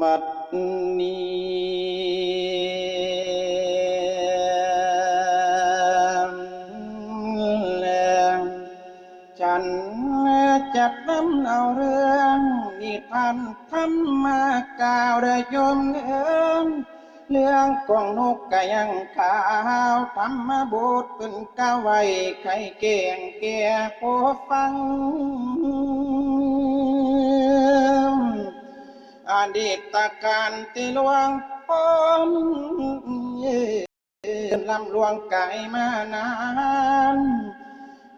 มัดนี้แลฉันจะนำเอาเรื่องนิทานธรรมากล่าวได้ยมเอิงเรื่องกองนกกะยังขาวธรรมบุตรเป็นก้าวไว้ใครเก่งแก่ผู้ฟัง อดีตการที่หลวงป้อมลำลวงไก่มานาน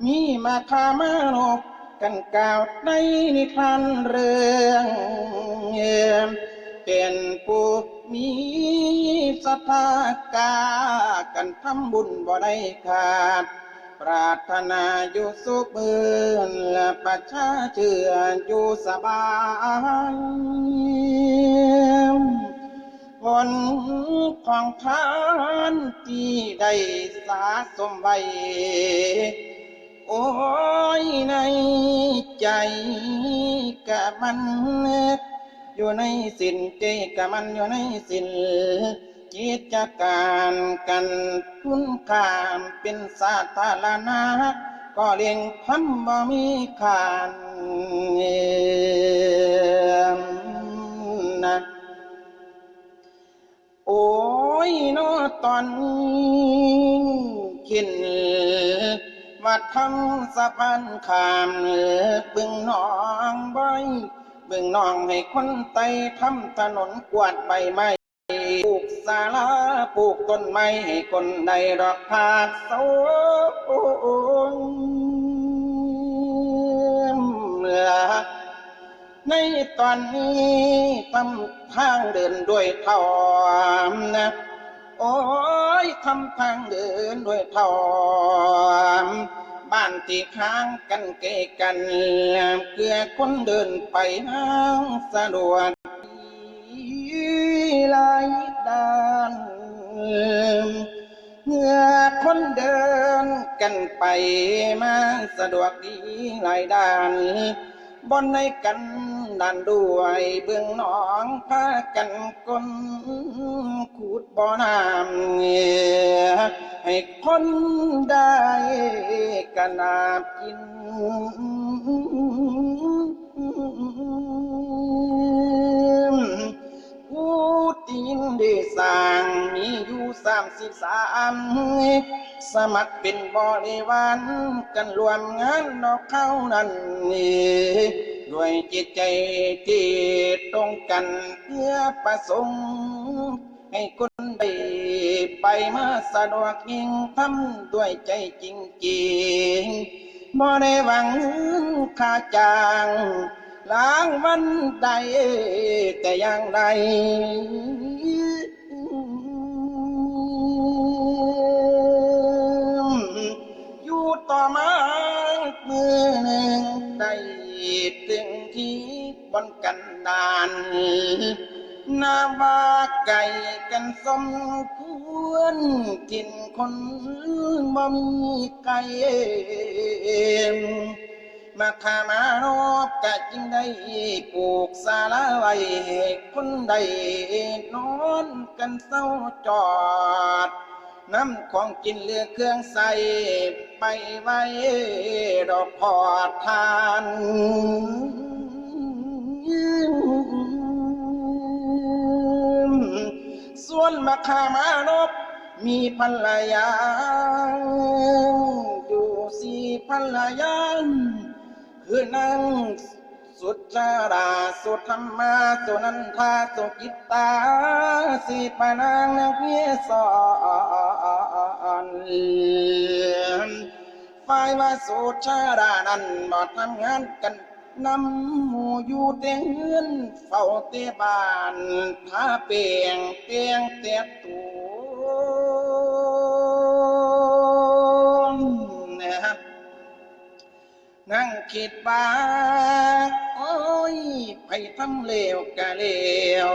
มีมาคามานกกันกล่าวในนิทานเรื่องเป็นผู้มีศรัทธากากันทำบุญบ่ได้ขาด ปรารถนาอยู่สุขเบือนและประชาเชื่ออยู่สบายผลของทานที่ได้สะสมไว้ โอ้ยในใจกะมัน อยู่ในสินใจกะมันอยู่ในสิน กิจการกันทุนขามเป็นสาธารณะก็เลี้ยงพันบ่มีขานนะโอ้ยนอตอนนี้ขินวัดทำสะพานขามบึงหนองบ่อยบึงหนองให้คนไตทำถนนกวาดใบไม้ ปลูกสาลาปลูกต้นไม้ให้คนได้ดอกผาดโซในตอนนี้ทำทางเดินด้วยเท่านะโอ้ยทำทางเดินด้วยเท่าบ้านที่ค้างกันเกกันเพื่อคนเดินไปห้างสะดวกหลานเมื่อคนเดินกันไปมาสะดวกดีหลายด้านบนในกันดันด้วยเบื้องหนองพากันก้นขูดบ่อน้ำเงียให้คนได้กันนาบกิน ตีนได้สางมีอยู่สามสิบสามสมัครเป็นบริวารกันรวมงานนอกเข้านั้นนี่ด้วยจิตใจที่ตรงกันเพื่อประสงค์ให้คนได้ไปมาสะดวกยิ่งทำด้วยใจจริงๆบ่ได้หวังค่าจ้าง ล้างวันใดแต่อย่างใดอยู่ต่อมามือหนึ่งได้ถึงที่บนกันดานนาว่าไก่กันสมควรกินคนบ่มีไก่ มาขามานบกะจึงได้ปลูกสาลาไว้ให้คนได้นอนกันเศร้าจอด น้ำของกินเลือเครื่องใส่ไปไว้ดอกพอดทานส่วนมาขามานบมีภรรยาอยู่สี่ภรรยา คือนางสุจาราสุธรรมาสุนันทาสุกิตตาสีปานางนเพียสอนฝ่ายว่าสุจารานั้นบ่ทำงานกันนำหมูอยู่เตียงเงินเฝ้าเตบานทาเปียงเตียงเตียตัว นั่งคิดว่า โอ้ยไผทำเลวกะเลว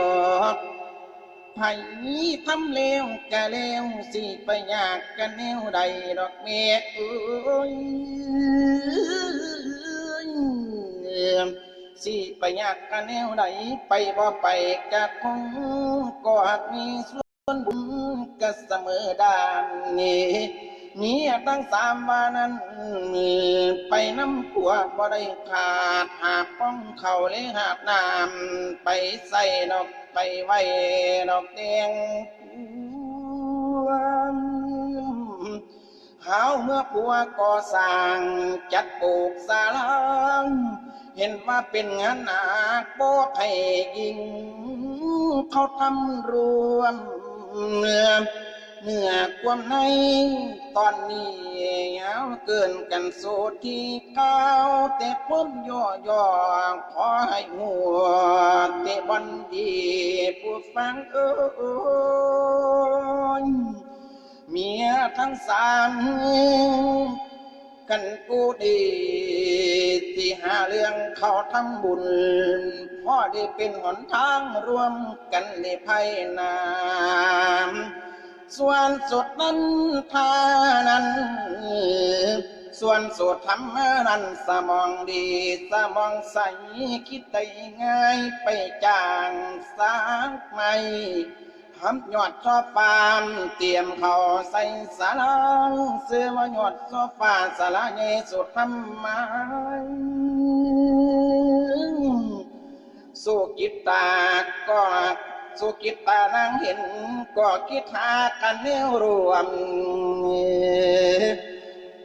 ไผทำเลวกะเลวสิไปยากกันแนวใดดอกเมียเอ้ยสิไปยากกันแนวไหนไปบ่ไปกะคงก็หากมีส่วนบุญก็เสมอดานนี่ มีตั้งสามวานั้นไปน้ำขัวบ่ได้ขาดหากป้องเขาเลยหาบน้ำไปใส่ดอกไปไว้ดอกแดงพวงหาวเมื่อผัวก่อสร้างจัดปลูกสาลังเห็นว่าเป็นงานหนักโบให้ยิง เขาทำรวมเนื้อ เนื้อความในตอนนี้ยาวเกินกันโซที่เก้าแต่ผมย่อย่อขอให้หัวเตะบอลดีผู้ฟังเอ้ยเมียทั้งสามกันกูดีที่หาเรื่องเขาทำบุญพ่อได้เป็นหนทางร่วมกันในภัยนาม ส่วนสุดนั้นทานั้น ส่วนสุดทำนั้นสมองดีสมองใสคิดได้ง่ายไปจางสากไม่ทำยอดโซฟามเตรียมเขาใส่สาลังเสื้อว่ายอดโซฟาสาลาเยสุดทำไมาสู้กิตตาก็ สู้กิตตานางเห็นก็คิดหากันแนวรวม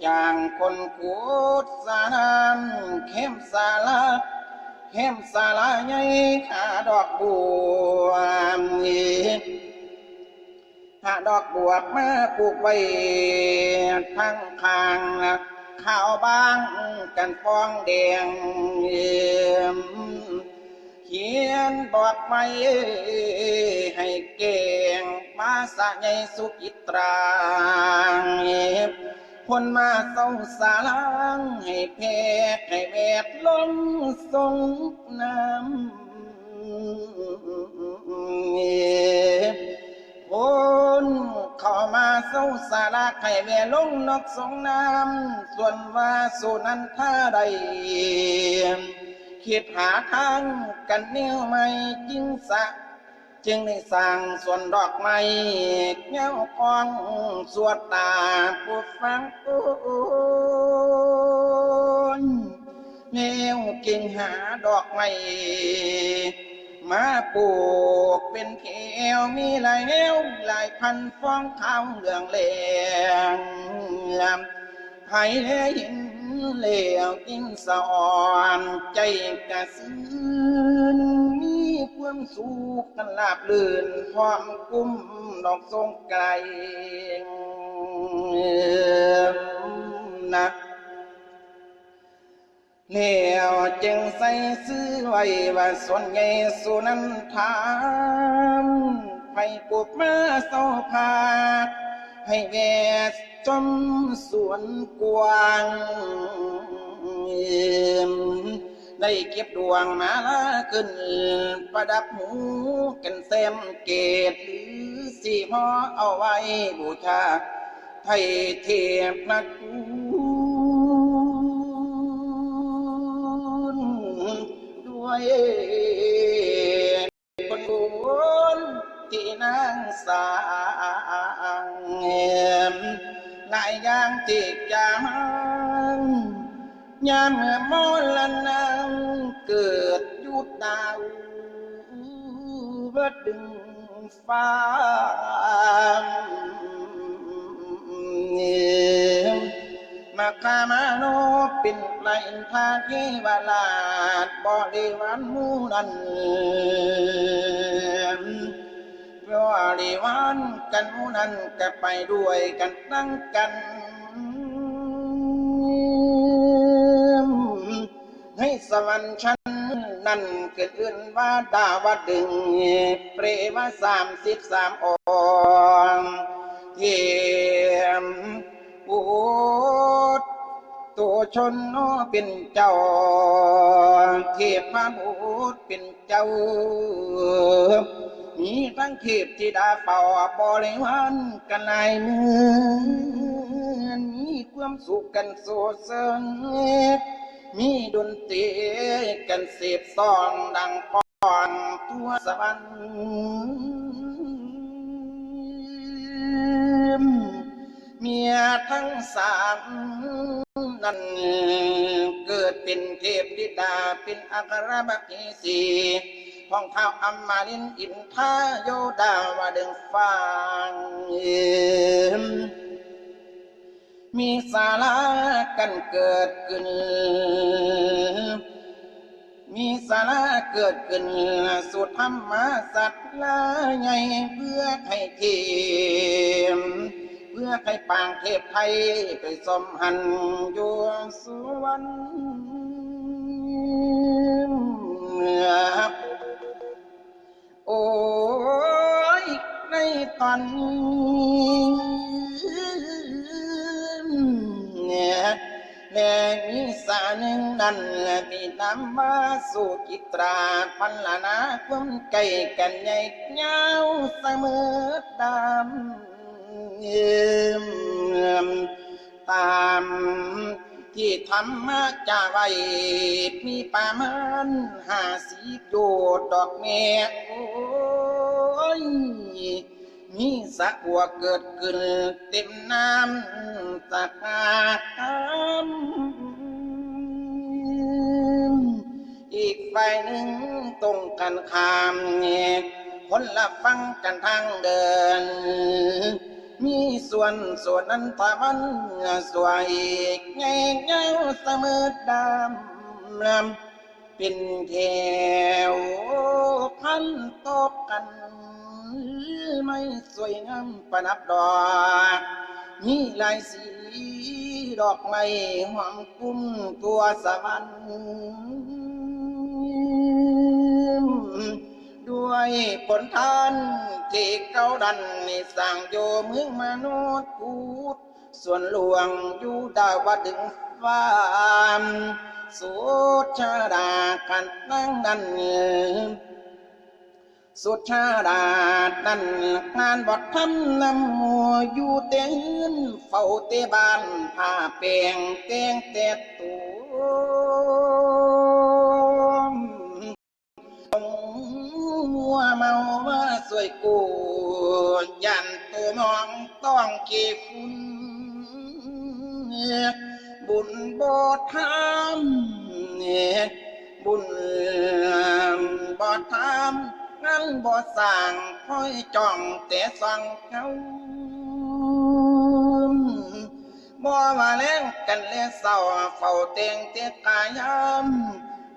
จางคนขูดสานเข้มสาลาเข้มสาลาใหญ่ขาดอกบัวหาดอกบัวมาปลูกไว้ทั้งคางข้าวบางกันฟองแดงเขียนบอกไม่ให้เก่งมาสะใหญ่สุกิตราคนมาเศร้าสาลังให้เพกให้แวดล้มทรงน้ำคนเข้ามาเศร้าสาลักให้แวดลงนกทรงน้ำส่วนว่าสุนันท่าใด คิดหาทางกันแนวไม่จริงสะ จึงได้สร้างส่วนดอกไม้เงากองสวดตาผู้ฟังโอ้ยแนวกิ่งหาดอกไม้มาปลูกเป็นแถวมีหลายแนวหลายพันฟองขาวเหลืองเหลงไผแลเห็น เหลวกินสะอ่อนใจกระซื้นมีความสุขกันลาบลื่นพร้อมกุ้มดอกทรงไกลนะแล้วจึงใส่ซื้อไว้ว่าส่วนใหญ่สุนันทามไปปลูกมาเศร้าพาด ให้แวดจมสวนกว้างได้เก็บดวงมาลาขึ้น ประดับหูกันเต็มเกตหรือสีหอเอาไว้บูชาไทยเทียบนักคุณด้วยคนบุญที่นางสา หลายอย่างที่จางยามเมื่อมรณะเกิดยุดดาววัดดึงฟ้ามาคามาโนปินไลนทาเทวลาดบริวารมูนัน บริวารกันมูนันก็ไปด้วยกันตั้งกันให้สวรรค์ชั้นนั่นเกิดขึ้นว่าดาวดึง เปรมาสามสิบสามองเทียมปูดตัวชนนเป็นเจ้า เทพมาบูดเป็นเจ้า มีทั้งเทพธิดาเป่าบริวารกันลายมือมีความสุขกันโสดเสริญมีดนตรีกันเสพซองดังปอนตัวสวรรค์เมียทั้งสามนั้นเกิดเป็นเทพธิดาเป็นอัครบัคสี ของเท้าอัมมาลินอินทาโยดาวาดึงฟังมีสาระกันเกิดขึ้น มีสาระเกิดขึ้น สุดธรรมสัตว์ลาใหญ่เพื่อให้เทียมเพื่อให้ปางเทพไทยไปสมหันอยู่สวรรค์โอ้ ยในตอนนี้เนี่ยแม่มีสาหนึ่งนั่นมีน้ำมาสู่กิตราพันละนาความไก่กันใหญ่เงาเสมอดำเอิ่มตาม ที่ธรรมะจาไว้มีประมาณห้าสิบโยดดอกแม่โอ้ยมีสักหัวเกิดขึ้นเต็มน้ำสักอาคำอีกฝ่ายหนึ่งตรงกันข้ามเนี่ยคนละฟังกันทางเดิน มีส่วนส่วนนั้นตามันสวยไงเงาเสมอดำลำเป็นแถวพันตบกัน ไม่สวยงามประนับดอกมีลายสีดอกไม้หอมกุ้มตัวสวรรค์ ด้วยผลทานที่เก้าดันในสั่งโยเมืองมนุษย์พูดส่วนหลวงอยู่ดาวดึงฟ้ามสุดชาดากันนั่งนั้นสุดชาดานั่นงานบดทำนำหัวอยู่เต็นเฝ้าเตบานผ้าแปลงแตงแต่ตัว วเมาว่าสวยกูยันตัวมองต้องเก็บฝุ่นบุญบดทำเนี่ยบุญบดทำงั้นบ่สั่งค่อยจ้องแต่สั่งเขาบ่มาแล้งกันและเศร้าเฝ้าเตียงเตะกายาม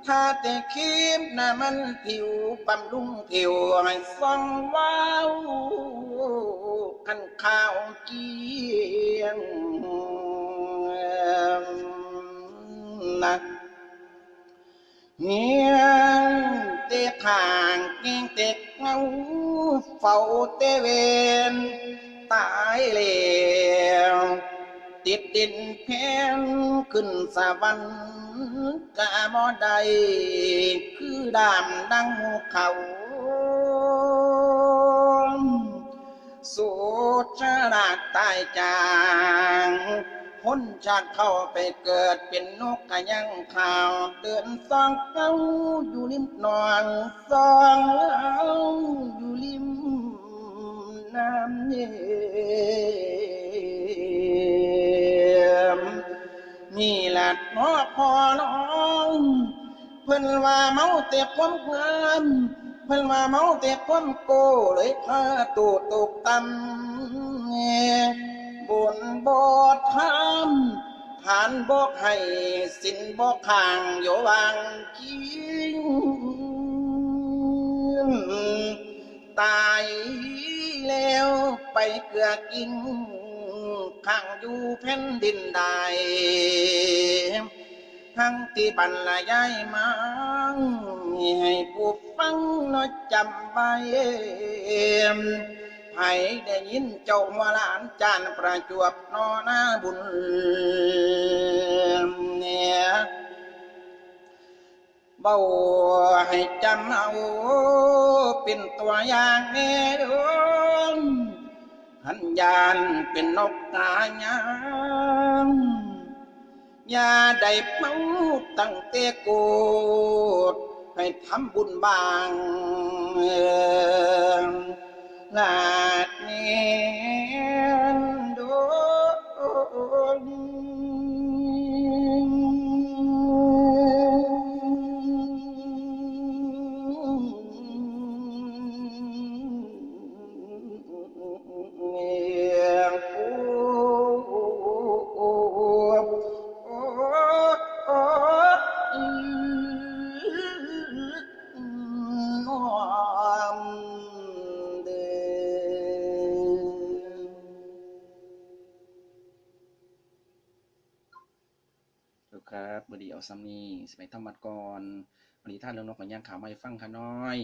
ถ้าแต่คิมน่ะมันผิวบำรุงผิวให้ส่องว้าวขันข้าวเกียงนะเงียเตะทางเก่งเตะเงาเฝ้าเตะเวนตายแล้ว ติดดินแพงขึ้นสวรรค์กะบ่ได้คือดามดังเขาสุดชาดาตายจางพ้นชาติเข้าไปเกิดเป็นนกกะยังข่าว เดินซองเก้าอยู่ริมนองซองเอาอยู่ริมน้ำเนีย นี่แหละน้อพอน้องเพิ่นว่าเมาเต็บความงามเพิ่นว่าเมาเต็บความโกเลยพาตูตกตำบุญบดทำฐานบอกให้สินบอกข้างโยวางกิงตายแล้วไปเกลือกิน ข้างอยู่แผ่นดินใดทั้งที่บรรยายมาให้ผู้ฟังน้อยจำไว้ให้ได้ยินเจ้าว่าลานจานประจวบนอหน้าบุญเนี่ยเบาให้จำเอาเป็นตัวอย่างน่เด้อ หันยานเป็นนกกายางยาได้เมาตั้งเตโกดให้ทำบุญบางลาดเนี ซ้ำนี่สิไปทำมัดก่อนวันนี้ท่านเรื่องนกของย่างขาวมาให้ฟังค่ะน้อย